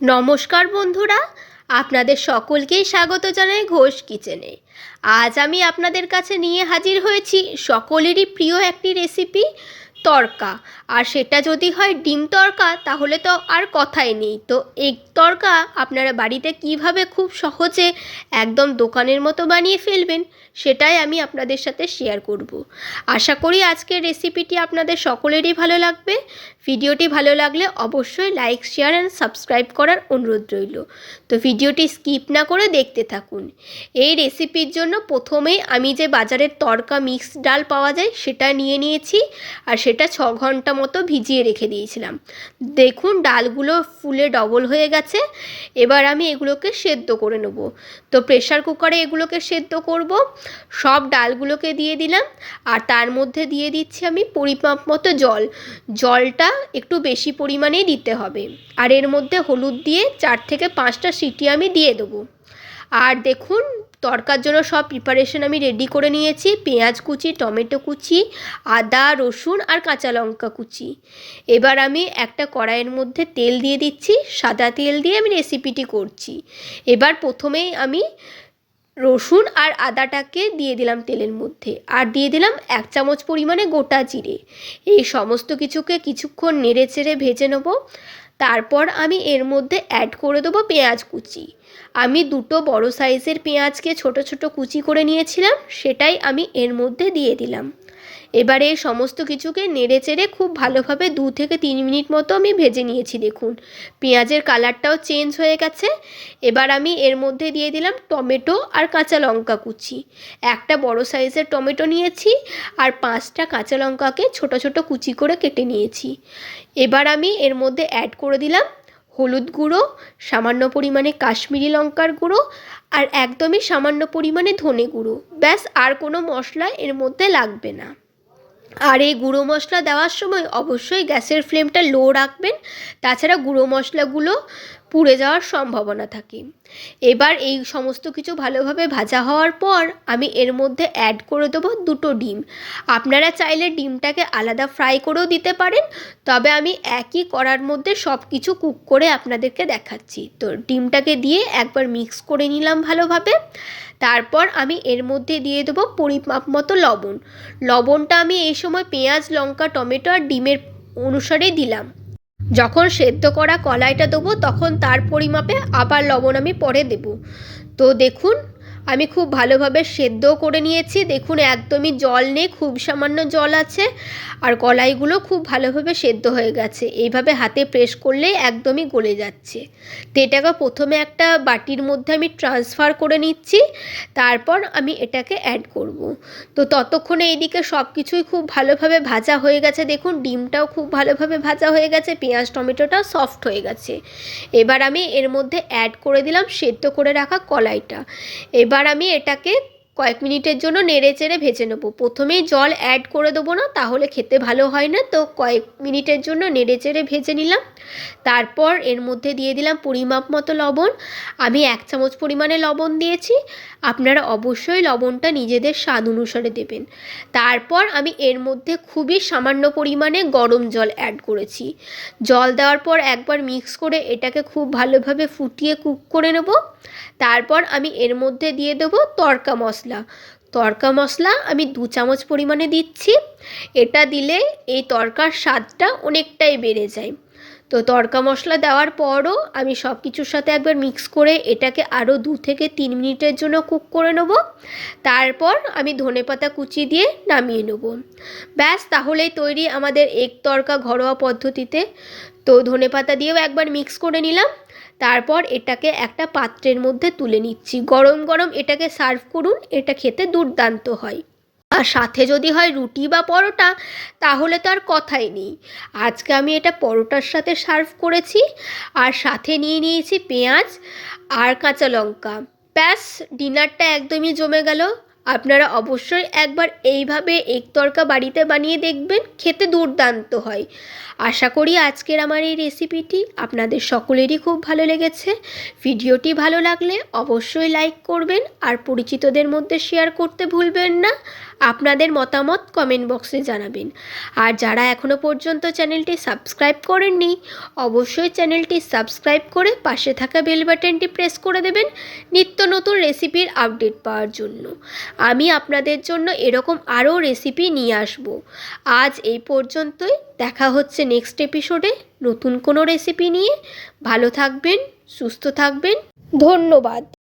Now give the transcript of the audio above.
নমস্কার বন্ধুরা, আপনাদের সকলকেই স্বাগত জানাই ঘোষ কিচেনে। আজ আমি আপনাদের কাছে নিয়ে হাজির হয়েছি সকলেরই প্রিয় একটি রেসিপি তরকা। আর সেটা যদি হয় ডিম তরকা, তাহলে তো আর কথাই নেই। তো এগ তরকা আপনারা বাড়িতে কীভাবে খুব সহজে একদম দোকানের মতো বানিয়ে ফেলবেন, সেটাই আমি আপনাদের সাথে শেয়ার করব। আশা করি আজকের রেসিপিটি আপনাদের সকলেরই ভালো লাগবে। ভিডিওটি ভালো লাগলে অবশ্যই লাইক শেয়ার অ্যান্ড সাবস্ক্রাইব করার অনুরোধ রইল। তো ভিডিওটি স্কিপ না করে দেখতে থাকুন। এই রেসিপির জন্য প্রথমেই আমি যে বাজারের তরকা মিক্স ডাল পাওয়া যায়, সেটা নিয়ে নিয়েছি। আর সেটা ছ ঘণ্টা মতো ভিজিয়ে রেখে দিয়েছিলাম। দেখুন, ডালগুলো ফুলে ডবল হয়ে গেছে। এবার আমি এগুলোকে সেদ্ধ করে নেব। তো প্রেশার কুকারে এগুলোকে সেদ্ধ করব। সব ডালগুলোকে দিয়ে দিলাম। আর তার মধ্যে দিয়ে দিচ্ছি আমি পরিমাপ মতো জল। জলটা একটু বেশি পরিমাণেই দিতে হবে। আর এর মধ্যে হলুদ দিয়ে চার থেকে পাঁচটা সিটি আমি দিয়ে দেবো। আর দেখুন তরকার জন্য সব প্রিপারেশন আমি রেডি করে নিয়েছি। পেঁয়াজ কুচি, টমেটো কুচি, আদা, রসুন আর কাঁচা লঙ্কা কুচি। এবার আমি একটা কড়াইয়ের মধ্যে তেল দিয়ে দিচ্ছি, সাদা তেল দিয়ে আমি রেসিপিটি করছি। এবার প্রথমেই আমি রসুন আর আদাটাকে দিয়ে দিলাম তেলের মধ্যে। আর দিয়ে দিলাম এক চামচ পরিমাণে গোটা জিরে। এই সমস্ত কিছুকে কিছুক্ষণ নেড়ে চেড়ে ভেজে নেব। তারপর আমি এর মধ্যে অ্যাড করে দেবো পেঁয়াজ কুচি। আমি দুটো বড়ো সাইজের পেঁয়াজকে ছোটো ছোটো কুচি করে নিয়েছিলাম, সেটাই আমি এর মধ্যে দিয়ে দিলাম। এবারে সমস্ত কিছুকে নেড়ে চেড়ে খুব ভালোভাবে দু থেকে তিন মিনিট মতো আমি ভেজে নিয়েছি, দেখুন। পেঁয়াজের কালারটাও চেঞ্জ হয়ে গেছে। এবার আমি এর মধ্যে দিয়ে দিলাম টমেটো আর কাঁচা লঙ্কা কুচি। একটা বড় সাইজের টমেটো নিয়েছি আর পাঁচটা কাঁচা লঙ্কাকে ছোট ছোট কুচি করে কেটে নিয়েছি। এবার আমি এর মধ্যে অ্যাড করে দিলাম হলুদ গুঁড়ো, সামান্য পরিমাণে কাশ্মীরি লঙ্কার গুঁড়ো আর একদমই সামান্য পরিমাণে ধনে গুঁড়ো। ব্যাস, আর কোনো মশলা এর মধ্যে লাগবে না। আর এই গুঁড়ো মশলা দেওয়ার সময় অবশ্যই গ্যাসের ফ্লেমটা লো রাখবেন। তাছাড়া গুঁড়ো মশলাগুলো পুড়ে যাওয়ার সম্ভাবনা থাকে। এবার এই সমস্ত কিছু ভালোভাবে ভাজা হওয়ার পর আমি এর মধ্যে অ্যাড করে দেবো দুটো ডিম। আপনারা চাইলে ডিমটাকে আলাদা ফ্রাই করেও দিতে পারেন, তবে আমি একই করার মধ্যে সব কিছু কুক করে আপনাদেরকে দেখাচ্ছি। তো ডিমটাকে দিয়ে একবার মিক্স করে নিলাম ভালোভাবে। তারপর আমি এর মধ্যে দিয়ে দেবো পরিমাপ মতো লবণ। লবণটা আমি এই সময় পেঁয়াজ, লঙ্কা, টমেটো আর ডিমের অনুসারেই দিলাম। যখন সেদ্ধ করা কলাইটা দেবো, তখন তার পরিমাপে আবার লবণ আমি পরে দেব। তো দেখুন আমি খুব ভালোভাবে সেদ্ধও করে নিয়েছি। দেখুন, একদমই জল নেই, খুব সামান্য জল আছে আর কলাইগুলো খুব ভালোভাবে সেদ্ধ হয়ে গেছে। এইভাবে হাতে প্রেস করলেই একদমই গলে যাচ্ছে। তো এটাকে প্রথমে একটা বাটির মধ্যে আমি ট্রান্সফার করে নিচ্ছি, তারপর আমি এটাকে অ্যাড করব। তো ততক্ষণে এইদিকে সব কিছুই খুব ভালোভাবে ভাজা হয়ে গেছে। দেখুন, ডিমটাও খুব ভালোভাবে ভাজা হয়ে গেছে, পেঁয়াজ টমেটোটাও সফট হয়ে গেছে। এবার আমি এর মধ্যে অ্যাড করে দিলাম সেদ্ধ করে রাখা কলাইটা। এবার আমি এটাকে কয়েক মিনিটের জন্য নেড়ে চেড়ে ভেজে নেব। প্রথমেই জল অ্যাড করে দেবো না, তাহলে খেতে ভালো হয় না। তো কয়েক মিনিটের জন্য নেড়ে চেড়ে ভেজে নিলাম। তারপর এর মধ্যে দিয়ে দিলাম পরিমাপ মতো লবণ। আমি এক চামচ পরিমাণে লবণ দিয়েছি। আপনারা অবশ্যই লবণটা নিজেদের স্বাদ অনুসারে দেবেন। তারপর আমি এর মধ্যে খুবই সামান্য পরিমাণে গরম জল অ্যাড করেছি। জল দেওয়ার পর একবার মিক্স করে এটাকে খুব ভালোভাবে ফুটিয়ে কুক করে নেব। তারপর আমি এর মধ্যে দিয়ে দেবো তরকা মশলা তরকা মশলা আমি দু চামচ পরিমাণে দিচ্ছি। এটা দিলে এই তরকার স্বাদটা অনেকটাই বেড়ে যায়। তো তরকা মশলা দেওয়ার পরও আমি সব কিছুর সাথে একবার মিক্স করে এটাকে আরও দু থেকে তিন মিনিটের জন্য কুক করে নেব। তারপর আমি ধনেপাতা কুচি দিয়ে নামিয়ে নেব। ব্যাস, তাহলেই তৈরি আমাদের এগ তরকা ঘরোয়া পদ্ধতিতে। তো ধনেপাতা দিয়েও একবার মিক্স করে নিলাম। তারপর এটাকে একটা পাত্রের মধ্যে তুলে নিচ্ছি। গরম গরম এটাকে সার্ভ করুন, এটা খেতে দুর্দান্ত হয়। আর সাথে যদি হয় রুটি বা পরোটা, তাহলে তো আর কথাই নেই। আজকে আমি এটা পরোটার সাথে সার্ভ করেছি, আর সাথে নিয়ে নিয়েছি পেঁয়াজ আর কাঁচা লঙ্কা। ব্যাস, ডিনারটা একদমই জমে গেল। আপনারা অবশ্যই একবার এইভাবে এগ তরকা বাড়িতে বানিয়ে দেখবেন, খেতে দুর্দান্ত হয়। আশা করি আজকের আমার এই রেসিপিটি আপনাদের সকলেরই খুব ভালো লেগেছে। ভিডিওটি ভালো লাগলে অবশ্যই লাইক করবেন আর পরিচিতদের মধ্যে শেয়ার করতে ভুলবেন না। আপনাদের মতামত কমেন্ট বক্সে জানাবেন। আর যারা এখনও পর্যন্ত চ্যানেলটি সাবস্ক্রাইব করেননি, অবশ্যই চ্যানেলটি সাবস্ক্রাইব করে পাশে থাকা বেল বাটনটি প্রেস করে দেবেন নিত্য নতুন রেসিপির আপডেট পাওয়ার জন্য। আমি আপনাদের জন্য এরকম আরও রেসিপি নিয়ে আসব। আজ এই পর্যন্তই। দেখা হচ্ছে নেক্সট এপিসোডে নতুন কোনো রেসিপি নিয়ে। ভালো থাকবেন, সুস্থ থাকবেন। ধন্যবাদ।